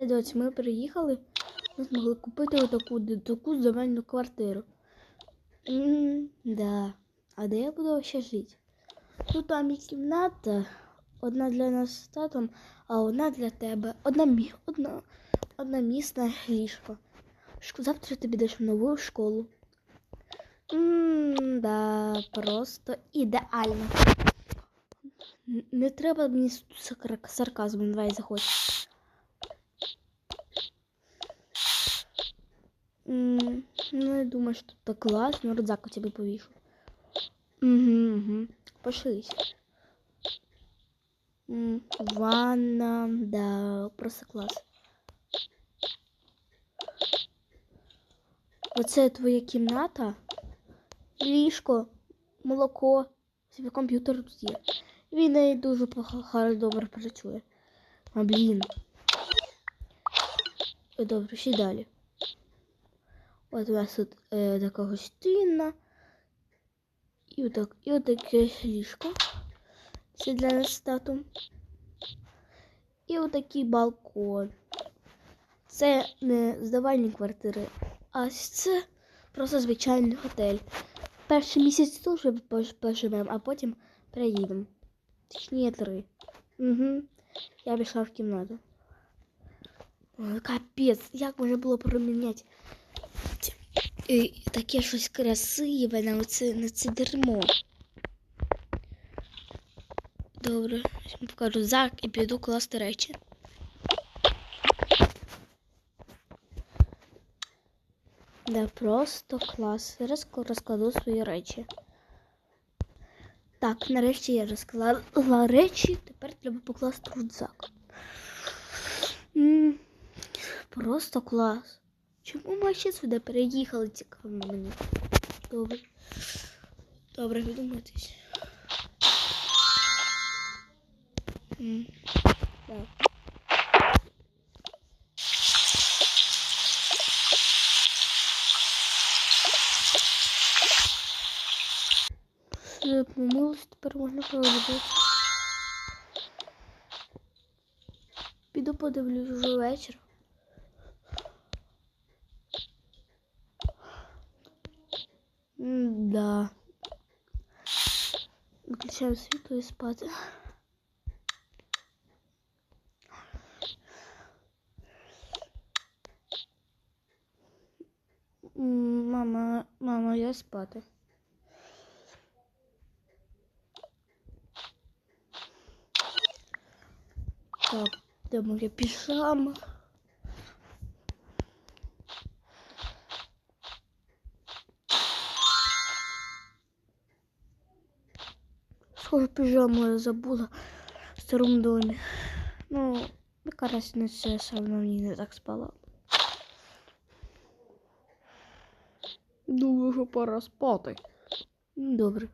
Доць, ми приїхали, ми змогли купити отаку таку земельну квартиру. м да. А де я буду ще жити? Тут там є кімната, одна для нас з татом, а одна для тебе. Одна, мі... одна... одна місна ліжко. Завтра ти підеш в нову школу. м да, просто ідеально. Не треба мені з сарказмом, давай заходь. Ну, я думаю, что так классно. Рюкзак у тебя повешу. Угу, угу. Пошлись. Ванна, да, просто клас. Оце твоя кімната, ліжко, молоко, собі комп'ютер тут є. Він не дуже добре працює. А блін. Добре, ще далі. От у нас тут е, така гостинна. І отак, і отаке ліжко. Це для нас з татом. І отакий балкон. Це не здавальні квартири, а це просто звичайний готель. Перший місяць теж пож- поживемо, а потім приїдемо. Точніше три. Угу. Я пішла в кімнату. Капець, як можна було поміняти е, таке щось красиве на оце, на це дерьмо. Добре, покажу зак і піду класти речі. Да, просто клас. Зараз розкладу свої речі. Так, нарешті я розклала речі, тепер треба покласти рюкзак. Просто клас. Чому ми ще сюди переїхали? Цікаво мені. Добре. Добре, відумайтесь. Так. Все, помилось, тепер можна проводити. Піду подивлюсь вже вечір. М, Да. Виключаю світло і спати. Мама, мама, я спати. Так, де моя піжама? Схоже, піжаму я забула в старому домі. Ну, яка разниця, я все одно ній не так спала. Думаю, що пора спати. М, Добре.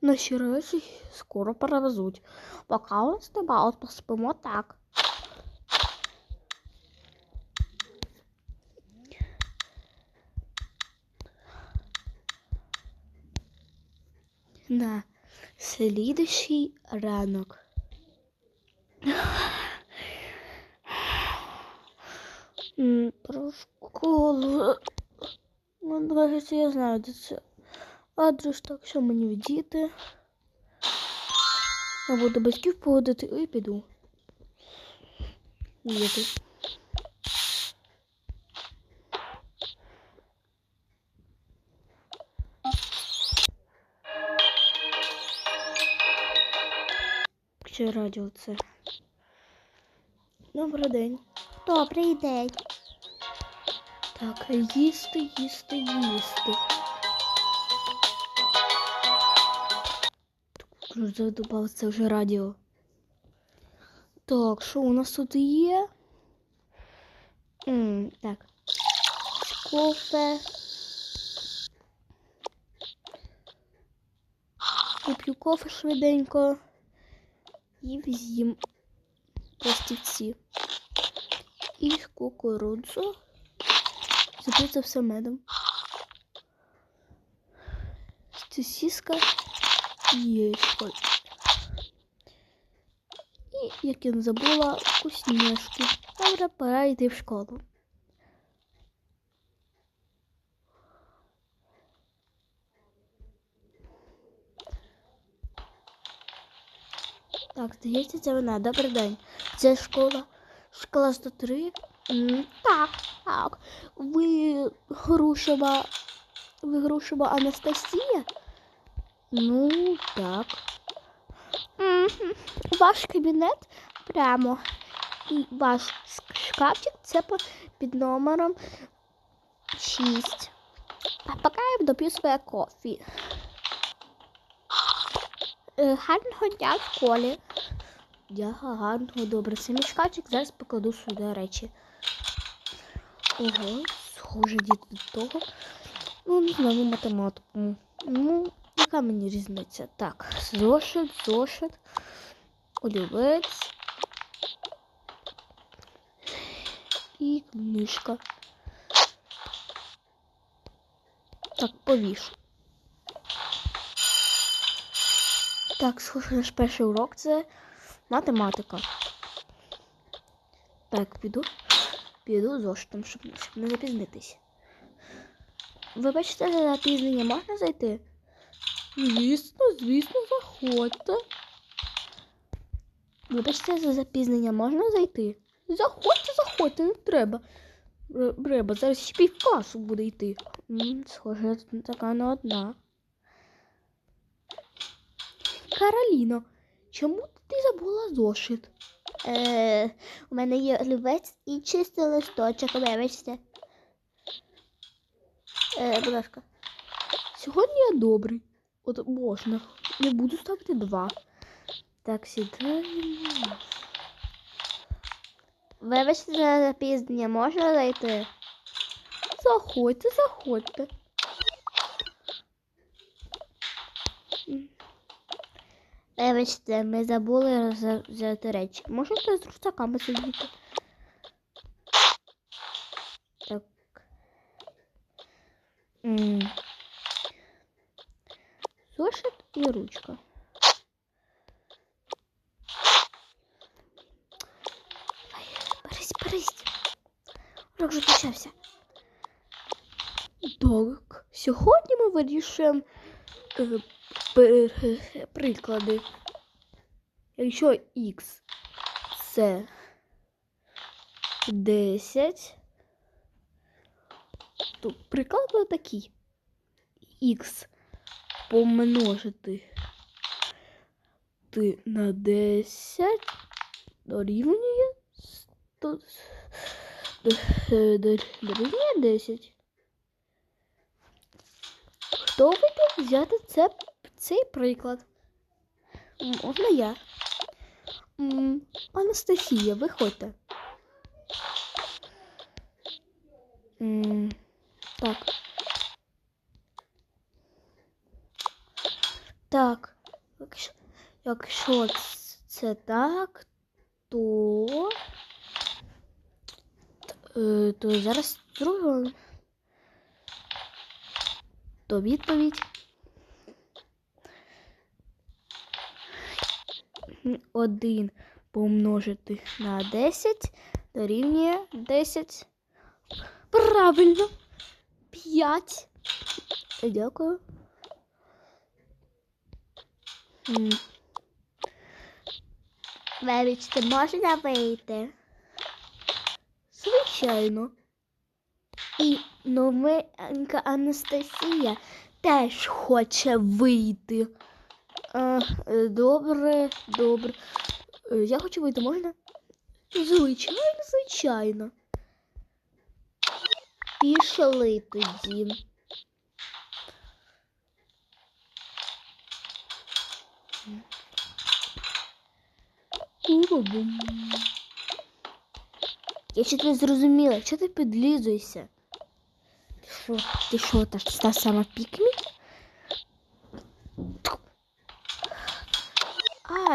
Наші речі скоро перевезуть. Ми з тебе от поспимо так. На слідущий ранок. Про школу. Ну, кажеться, я знаю, де це. Адрес, так що мені відійти. Я буду батьків поводити і піду. Є Чи радіо це? Добрий день. Добрий день. Так, їсти, їсти, їсти. Це вже радіо. Так, що у нас тут є? М, так. Кофе. Вип'ю кофе швиденько. І візьм пластівці. І кукурудзу. Запити все медом. сосиска і. І, як я не забула, вкусняшки. Добре, пора йти в школу. Так, здається, це вона. Добрий день. Це школа. Школа 103. М, Так, так. Ви Грушева. Ви Грушева Анастасія? Ну, так. Ваш кабінет прямо. І ваш шкафчик це під номером 6. А поки я доп'ю своє кофі. Е, Гарного дня в школі. Дяга, гарного, добре. Це мій шкафчик, зараз покладу сюди речі. Ого, схоже діти до того. Ну, знову математику. Ну, яка мені різниця? Так, зошит, зошит, олівець. І книжка. Так, повішу. Так, схоже, наш перший урок це математика. Так, піду. Піду зошитом, щоб, щоб не запізнитись. Вибачте за запізнення, можна зайти? Звісно, звісно, заходьте. Вибачте за запізнення, можна зайти? Заходьте, заходьте, не треба. Треба, зараз ще півкласу буде йти. Схоже, така не одна. Кароліно, чому ти забула зошит? Е, у мене є олівець і чистий листочок, вибачте. Е, будь ласка. Сьогодні я добрий. От можна. Не буду ставити два. Так, сідаємо. Вибачте за запізнення, можна зайти? Заходьте, заходьте. М. Вибачте, ми забули взяти речі. Можете з рюкзаками сидіти? Так. М. Зошит і ручка. Ай, Берись, берись. Урок вже почався. Так, сьогодні ми вирішуємо е, е, приклади. Якщо х це 10, то приклад буде такий. х помножити ти на 10 дорівнює 100, д- д- дорівнює 10. Хто вийде взяти це, цей приклад? М, Можна я. Анастасія, виходьте. Так. Так. Якщо, якщо це так, то. е, То зараз другу. То відповідь. М, Один помножити на 10 дорівнює 10. Правильно. 5. Дякую. Вибачте, можна вийти? Звичайно. І новенька Анастасія теж хоче вийти. Е, добре, добре. Е, Я хочу вийти, можна? Звичайно, звичайно. Пішли тоді. Бу-бу-бум. Я ще не зрозуміла, що ти підлізуєшся? Ти що, ти що, та, та сама пікмі?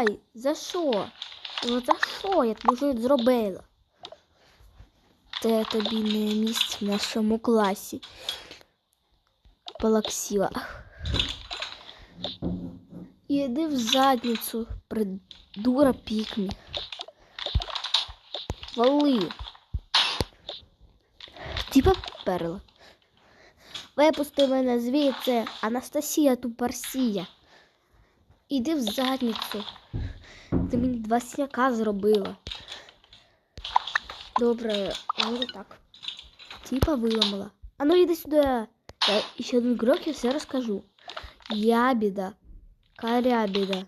Ай, за що? Ну за що? Я тобі зробила. Це тобі не місце в нашому класі. Палаксіла. йди в задницю, придура пікмі. Вали. Типа перла. Випусти мене звідси, Анастасія Тупарсія. Іди в задницю. Ти мені два сняка зробила. Добре, буде так. Типа виламала. А ну іди сюди. Я ще один крок і все розкажу. Ябіда, карябіда,